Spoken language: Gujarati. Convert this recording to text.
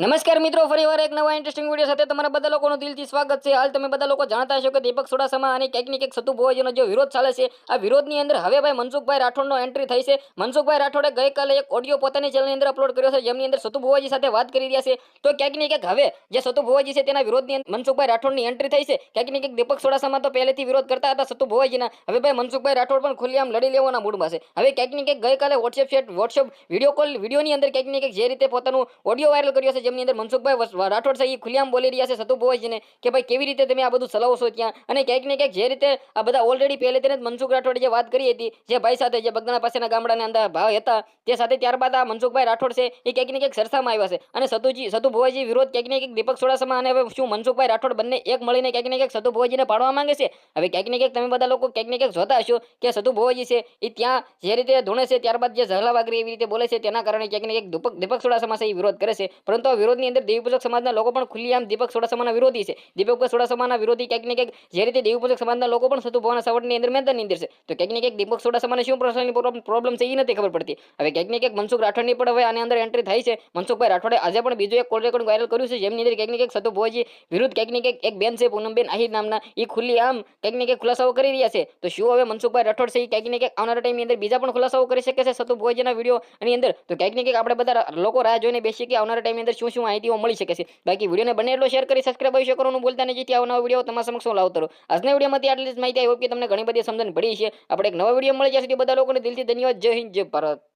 નમસ્કાર મિત્રો ફરીવાર એક નવા ઇન્ટરેસ્ટિંગ વીડિયો સાથે તમારા બધા લોકોનું દિલથી સ્વાગત છે. હાલ તમે બધા લોકો જાણતા હશો કે દીપક સોડાસામાં અને ક્યાંક ને સતુ ભુવાજીનો જે વિરોધ ચાલે છે, આ વિરોધની અંદર હવે ભાઈ મનસુખભાઈ રાઠોડનો એન્ટ્રી થઈ છે. મનસુખભાઈ રાઠોડે ગઈકાલે એક ઓડિયો પોતાની ચેનલની અંદર અપલોડ કર્યો છે, જેમની અંદર સતુ ભુવાજી સાથે વાત કરી રહ્યા છે. તો ક્યાંક ને હવે જે સતુ ભુવાજી છે તેના વિરોધની મનસુખભાઈ રાઠોડની એન્ટ્રી થઈ છે. ક્યાંક ને ક્યાંક દીપક સોડાસામાં તો પહેલેથી વિરોધ કરતા હતા સતુ ભુવાજીના. હવે ભાઈ મનસુખભાઈ રાઠોડ પણ ખુલ્લેઆમ લડી લેવાના મૂડમાં છે. હવે ક્યાંક ને ક્યાંક ગઈકાલે WhatsApp chat WhatsApp video call વિડીયોની અંદર ક્યાંક ને જે રીતે પોતાનું ઓડિયો વાયરલ કર્યો છે જેમની અંદર મનસુખભાઈ રાઠોડ છે એ બોલી રહ્યા છે, સતુ કે ભાઈ કેવી રીતે તમે આ બધું ચલાવો ત્યાં? અને ક્યાંક ને ક્યાંક જે રીતે આ બધા ઓલરેડી પહેલેથી જ મનસુખ રાઠોડે જે વાત કરી હતી, જે ભાઈ સાથે જે બગદાણા પાસેના ગામડાના અંદર ભાવ હતા, તે સાથે ત્યારબાદ આ મનસુખભાઈ રાઠોડ છે એ ક્યાંક ને ક્યાંક સરસામાં આવ્યા છે. અને સતુજી સતુ વિરોધ ક્યાંક ને ક્યાંક દીપક સોડાસામા અને હવે શું મનસુખભાઈ રાઠોડ બંને એક મળીને ક્યાંક ને ક્યાંક સતુ ભુવાજીને પાડવા માંગે છે? હવે ક્યાંક ને ક્યાંક તમે બધા લોકો ક્યાંક ને ક્યાંક જોતા હશો કે સતુ છે એ ત્યાં જે રીતે ધૂણે છે, ત્યારબાદ જે ઝહલા વાગરી એવી રીતે બોલે છે, તેના કારણે ક્યાંક ને ક્યાંક દીપક દીપક સોડાસામા એ વિરોધ કરે છે. પરંતુ વિરોધની અંદર દેવીપૂજક સમાજના લોકો પણ ખુલ્લેઆમ દીપક સોડાસમાના વિરોધી છે. દીપક સોડાસમાના વિરોધી ક્યાંક ને ક્યાંક જે રીતે દેવીપૂજક સમાજના લોકો પણ સતુ ભુવાના સવડની અંદર મેદાનની અંદર છે. તો ક્યાંક ને ક્યાંક દીપક સોડાસમાને શું પ્રશ્નની પ્રોબ્લેમ છે એ નથી ખબર પડતી. હવે ક્યાંક ને ક્યાંક મનસુખ રાઠોડની પણ હવે આની અંદર એન્ટ્રી થઈ છે. મનસુખભાઈ રાઠોડે આજે પણ બીજું એક કોલ રેકોર્ડ વાયરલ કર્યું છે. જેમની અંદર ક્યાંક ને ક્યાંક સતુ ભુવાજી વિરુદ્ધ ક્યાંક ને ક્યાંક એક બેન છે, પૂનમબેન આહિર નામના એ ખુલ્લી આમ ક્યાંક ને ક્યાંક ખુલાસાઓ કરી રહ્યા છે. તો શું હવે મનસુખભાઈ રાઠોડ છે એ ક્યાંક ને ક્યાંક આવનારા ટાઈમની અંદર બીજા પણ ખુલાસાઓ કરી શકે છે સતુ ભુવાજીના વીડિયો એની અંદર? તો ક્યાંક ને ક્યાંક આપણે બધા લોકો રાહ જોઈને બેસી કે આવનારા ટાઈમની અંદર શું શું માહિતીઓ મળી શકે છે. બાકી વિડીયોને બને એટલો શેર કરી સબસ્ક્રાઇબ આવી કરવાનું બોલતા નહીં જેથી આવનારો વીડિયો તમારા સમક્ષ લાવતો રહો આજના વિડીયોમાંથી આટલી જ માહિતી આવી કે તમને ઘણી બધી સમજણ પડી છે આપણે એક નવા વીડિયો મળી જશે. બધા લોકોને દિલથી ધન્યવાદ. જય હિન્દ, જય ભારત.